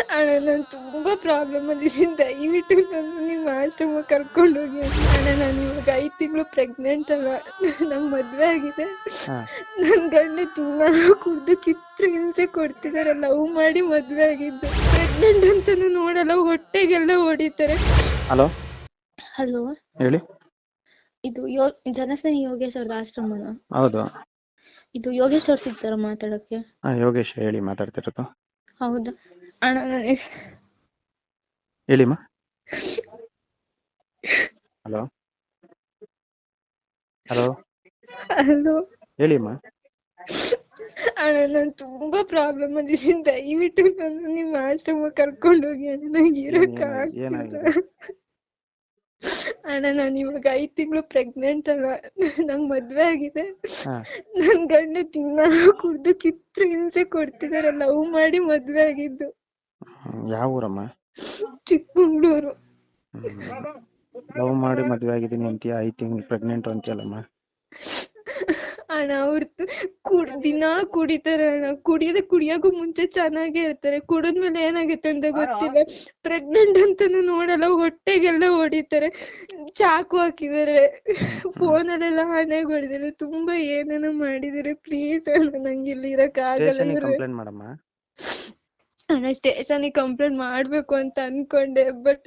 ಅಣ್ಣ ನಾನು ತುಂಬಾ ಪ್ರಾಬ್ಲಮ್ ಅಲ್ಲಿ ದಯವಿಟ್ಟು ನಾನು ನಿಮ್ಮ ಆಶ್ರಮ ಕರ್ಕೊಂಡು ಹೋಗಿ ಅಣ್ಣ ನಾನು ಇವಾಗ ಐದ್ ತಿಂಗಳು ಪ್ರೆಗ್ನೆಂಟ್ ಅಲ್ಲ ನಂಗ್ ಮದ್ವೆ ಆಗಿದೆ. ನನ್ ಗಂಡ ತುಂಬಾ ಕುಡ್ದು ಚಿತ್ರ ಹಿಂಸೆ ಕೊಡ್ತಿದಾರೆ. ಲವ್ ಮಾಡಿ ಮದ್ವೆ ಆಗಿದ್ದು. ಪ್ರೆಗ್ನೆಂಟ್ ಅಂತಾನು ನೋಡಲ್ಲ ಹೊಟ್ಟೆಗೆಲ್ಲ ಹೊಡಿತಾರೆ. ಹಲೋ ಹಲೋ ಹೇಳಿ. ಇದು ಯೋ ಜನಸ್ನೇಹಿ ಯೋಗೇಶ್ ಅವ್ರದ್ದು ಆಶ್ರಮನ? ಹೌದು. ಇದು ಯೋಗೇಶ್ ಅವ್ರು ಸಿಗ್ತಾರ ಮಾತಾಡಕ್ಕೆ? ಹಾ ಯೋಗೇಶ್ ಹೇಳಿ ಮಾತಾಡ್ತಿರೋದು. ಹೌದಾ? ಅಣ್ಣ ನನಗೆ ಹೇಳಿಮ್ಮ ಹಲೋ. ಹಲೋ. ಹಲೋ. ಹೇಳಿಮ್ಮ ಅಣ್ಣ ನಾನು ತುಂಬಾ ಪ್ರಾಬ್ಲಮ್ ಅಲ್ಲಿ ದಯವಿಟ್ಟು ನಾನು ನಿಮ್ಮ ಆಶ್ರಮ ಕರ್ಕೊಂಡು ಹೋಗಿ ಅಣ್ಣ. ನಂಗೆ ಇರಕ್ಕ ಏನಾಗಿದೆ? ಆಗ್ತಿಲ್ಲ. ಅಣ್ಣ ನಾನು ಇವಾಗ ಐದ್ ತಿಂಗಳು ಪ್ರೆಗ್ನೆಂಟ್ ಅಲ್ಲ ನಂಗ್ ಮದ್ವೆ ಆಗಿದೆ. ಹಾ. ನನ್ ಗಂಡ ತಿನ್ನ ಕುಡ್ದು ಚಿತ್ರ ಹಿಂಸೆ ಕೊಡ್ತಿದಾರೆ. ಲವ್ ಮಾಡಿ ಮದ್ವೆ ಆಗಿದ್ದು. ಹ್ಮ್, ಯಾವ ಊರಮ್ಮ? ಚಿಕ್ಕಮಂಗ್ಳೂರು. ಲವ್ ಮಾಡಿ ಮದ್ವೆ ಆಗಿದ್ದೀನಿ ಅಂತೀಯ ಐ ತಿಂಗ್ಳು ಪ್ರೆಗ್ನೆಂಟ್ ಅಂತೀಯಲ್ಲಮ್ಮ? ಅಣ್ಣ ಅವ್ರದ್ದು ಕುಡ್ ದಿನ ಕುಡಿತಾರೆ ಅಣ್ಣ. ಕುಡಿಯೋದ ಕುಡಿಯೋಕು ಮುಂಚೆ ಚೆನ್ನಾಗೇ ಇರ್ತಾರೆ. ಕುಡಿದ್ಮೇಲೆ ಏನಾಗುತ್ತೆ ಅಂತ ಗೊತ್ತಿಲ್ಲ. ಪ್ರೆಗ್ನೆಂಟ್ ಅಂತಾನು ನೋಡಲ್ಲ ಹೊಟ್ಟೆಗೆಲ್ಲ ಹೊಡಿತಾರೆ. ಚಾಕು ಹಾಕಿದ್ದಾರೆ. ಫೋನಲ್ಲೆಲ್ಲ ಹಣೆಗೆ ಹೊಡೆದಿದ್ದಾರೆ ತುಂಬಾ ಏನೇನೋ ಮಾಡಿದ್ದಾರೆ. ಪ್ಲೀಸ್ ಅಣ್ಣ ನಂಗೆ ಇಲ್ಲಿ ಇರಕ್ ಆಗಲ್ಲ ಕಂಪ್ಲೇಂಟ್ ಮಾಡಮ್ಮ. ಅಣ್ಣ ಗೆ ಕಂಪ್ಲೇಂಟ್ ಮಾಡ್ಬೇಕು ಅಂತ ಅನ್ಕೊಂಡೆ ಬಟ್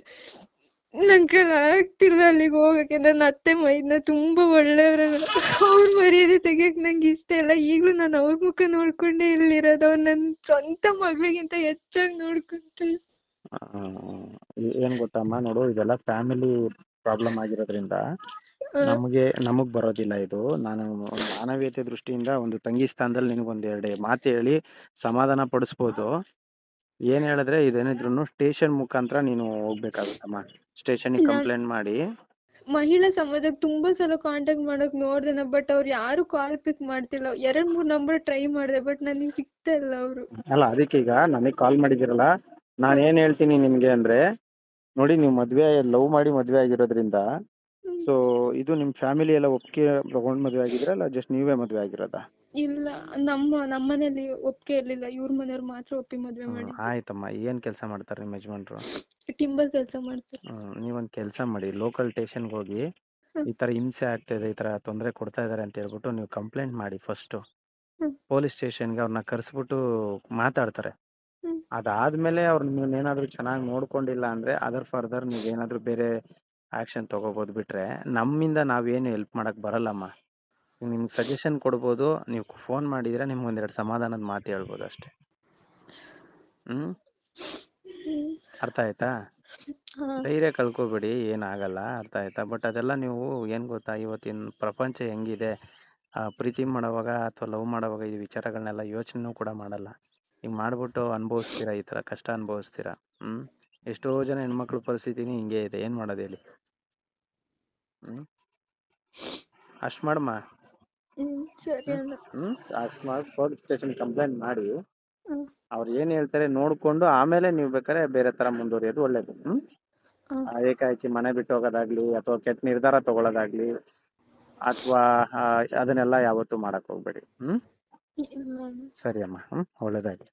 ನನ್ ಆಗ್ತಿಲ್ಲ ಅಲ್ಲಿಗೆ ಹೋಗಕ್ಕೆ. ನನ್ನ ಅತ್ತೆ ಮೈದ್ನ ತುಂಬಾ ಒಳ್ಳೆಯವ್ರಣ್ಣ ಅವ್ರ ಮರ್ಯಾದೆ ತೆಗಿಯಕ್ ನಂಗೆ ಇಷ್ಟ ಇಲ್ಲ. ಈಗ್ಲೂ ನಾನು ಅವ್ರ ಮುಖ ನೋಡ್ಕೊಂಡೇ ಇಲ್ಲಿರೋದು. ಅವ್ರು ನನ್ ಸ್ವಂತ ಮಗಳಿಗಿಂತ ಹೆಚ್ಚಾಗಿ ನೋಡ್ಕೊಂತಾರೆ ಏನ್ ಗೊತ್ತಮ್ಮ ನೋಡು ಇದೆಲ್ಲ ಫ್ಯಾಮಿಲಿ ಪ್ರಾಬ್ಲಮ್ ಆಗಿರೋದ್ರಿಂದ ನಮಗೆ ನಮಗ್ ಬರೋದಿಲ್ಲ ಇದು. ನಾನು ಮಾನವೀಯತೆ ದೃಷ್ಟಿಯಿಂದ ಒಂದು ತಂಗಿ ಸ್ಥಾನದಲ್ಲಿ ನಿನಗೊಂದ್ ಎರಡು ಮಾತು ಹೇಳಿ ಸಮಾಧಾನ ಪಡಿಸ್ಬೋದು. ಏನ್ ಹೇಳಿದ್ರೆ ಇದೇನಿದ್ರು ಸ್ಟೇಷನ್ ಮುಖಾಂತರ ನೀನು ಹೋಗ್ಬೇಕಾಗುತ್ತಮ್ಮ ಸ್ಟೇಷನ್ಗೆ ಕಂಪ್ಲೇಂಟ್ ಮಾಡಿ. ಮಹಿಳಾ ಸಮಾಜಕ್ಕೆ ತುಂಬಾ ಸಲ ಕಾಂಟ್ಯಾಕ್ಟ್ ಮಾಡಕ್ ನೋಡ್ದೆ ಬಟ್ ಅವ್ರು ಯಾರು ಕಾಲ್ ಪಿಕ್ ಮಾಡ್ತಿಲ್ಲ. ಎರಡ್ ಮೂರ್ ನಂಬರ್ ಟ್ರೈ ಮಾಡಿದೆ ಬಟ್ ನನಗೆ ಸಿಗ್ತಾ ಇಲ್ಲ ಅವ್ರು. ಅಲ್ಲ ಅದಕ್ಕೆ ಈಗ ನನಗೆ ಕಾಲ್ ಮಾಡಿದಿರಲ್ಲ ನಾನ್ ಏನ್ ಹೇಳ್ತೀನಿ ನಿಮ್ಗೆ ಅಂದ್ರೆ ನೋಡಿ ನೀವು ಮದ್ವೆ ಲವ್ ಮಾಡಿ ಮದ್ವೆ ಆಗಿರೋದ್ರಿಂದ ಸೊ ಇದು ನಿಮ್ ಫ್ಯಾಮಿಲಿ ಎಲ್ಲ ಒಪ್ಪಿಗೆ ತಗೊಂಡ್ ಮದ್ವೆ ಆಗಿದ್ರಲ್ಲ ಜಸ್ಟ್ ನೀವೇ ಮದ್ವೆ ಆಗಿರೋದಾ? ಇಲ್ಲ ನಮ್ಮ ನಮ್ಮನೇಲಿ ಒಪ್ಪಿಗೆ ಇರ್ಲಿಲ್ಲ. ಇವ್ರ ಮನೆಯವ್ರು ಮಾತ್ರ ಒಪ್ಪಿ ಮದ್ವೆ ಮಾಡಿ ಆಯ್ತಮ್ಮ. ಏನ್ ಕೆಲಸ ಮಾಡ್ತಾರೆ ನಿಮ್ಮ ಯಜಮಾನ್ರು? ಟಿಂಬರ್ ಕೆಲಸ ಮಾಡ್ತಾರೆ. ನೀವೊಂದ್ ಕೆಲಸ ಮಾಡಿ ಲೋಕಲ್ ಸ್ಟೇಷನ್ಗೆ ಹೋಗಿ ಈ ತರ ಹಿಂಸೆ ಆಗ್ತಾ ಇದೆ ಈ ತರ ತೊಂದರೆ ಕೊಡ್ತಾ ಇದಾರೆ ಅಂತ ಹೇಳ್ಬಿಟ್ಟು ನೀವು ಕಂಪ್ಲೇಂಟ್ ಮಾಡಿ ಫಸ್ಟ್. ಪೊಲೀಸ್ ಸ್ಟೇಷನ್ಗೆ ಅವ್ರನ್ನ ಕರೆಸ್ಬಿಟ್ಟು ಮಾತಾಡ್ತಾರೆ. ಅದಾದ್ಮೇಲೆ ಅದಾದ್ಮೇಲೆ ಅವ್ರು ನೀವೇನಾದ್ರೂ ಚೆನ್ನಾಗಿ ನೋಡ್ಕೊಂಡಿಲ್ಲ ಅಂದ್ರೆ ಅದರ್ ಫರ್ದರ್ ನೀವೇನಾದ್ರೂ ಬೇರೆ ಆಕ್ಷನ್ ತಗೋಬಹುದು ಬಿಟ್ರೆ ನಮ್ಮಿಂದ ನಾವೇನು ಹೆಲ್ಪ್ ಮಾಡಕ್ ಬರಲ್ಲಮ್ಮ. ನಿಮ್ಗೆ ಸಜೆಷನ್ ಕೊಡ್ಬೋದು. ನೀವು ಫೋನ್ ಮಾಡಿದ್ರೆ ನಿಮ್ಗೆ ಒಂದೆರಡು ಸಮಾಧಾನದ ಮಾತು ಹೇಳ್ಬೋದು ಅಷ್ಟೇ. ಹ್ಮ್. ಅರ್ಥ ಆಯ್ತಾ? ಧೈರ್ಯ ಕಳ್ಕೊಬೇಡಿ ಏನಾಗಲ್ಲ ಅರ್ಥ ಆಯ್ತಾ? ಬಟ್ ಅದೆಲ್ಲ ನೀವು ಏನ್ ಗೊತ್ತಾ ಇವತ್ತಿನ ಪ್ರಪಂಚ ಹೆಂಗಿದೆ? ಪ್ರೀತಿ ಮಾಡೋವಾಗ ಅಥವಾ ಲವ್ ಮಾಡೋವಾಗ ಈ ವಿಚಾರಗಳನ್ನೆಲ್ಲ ಯೋಚನೆನೂ ಕೂಡ ಮಾಡಲ್ಲ. ಈಗ ಮಾಡ್ಬಿಟ್ಟು ಅನುಭವಿಸ್ತೀರಾ ಈ ತರ ಕಷ್ಟ ಅನುಭವಿಸ್ತೀರಾ? ಹ್ಮ್? ಎಷ್ಟೋ ಜನ ಹೆಣ್ಮಕ್ಳು ಪರಿಸ್ಥಿತಿನಿ ಹಿಂಗೆ ಇದೆ ಏನ್ ಮಾಡೋದು ಹೇಳಿ? ಹ್ಮ್? ಅಷ್ಟ್ ಮಾಡಮ್ಮ ಸರಿ ಅಣ್ಣ. ಹ್ಮ್ ಅಷ್ಟ್ ಮಾಡಿ ಪೊಲೀಸ್ ಸ್ಟೇಷನ್ ಕಂಪ್ಲೇಂಟ್ ಮಾಡಿ ಹ್ಮ್. ಅವ್ರು ಏನ್ ಹೇಳ್ತಾರೆ ನೋಡ್ಕೊಂಡು ಆಮೇಲೆ ನೀವು ಬೇಕಾದ್ರೆ ಬೇರೆ ತರ ಮುಂದುವರಿಯೋದು ಒಳ್ಳೇದು. ಹ್ಮ್? ಹ್ಮ್. ಆ, ಏಕಾಏಕಿ ಮನೆ ಬಿಟ್ಟು ಹೋಗೋದಾಗ್ಲಿ ಅಥವಾ ಕೆಟ್ಟ ನಿರ್ಧಾರ ತಗೊಳ್ಳೋದಾಗ್ಲಿ ಅಥವಾ ಅದನ್ನೆಲ್ಲ ಯಾವತ್ತೂ ಮಾಡಕ್ ಹೋಗ್ಬೇಡಿ. ಹ್ಮ್? ಅಣ್ಣ. ಸರಿ ಅಮ್ಮ. ಹ್ಮ್ ಒಳ್ಳೇದಾಗ್ಲಿ.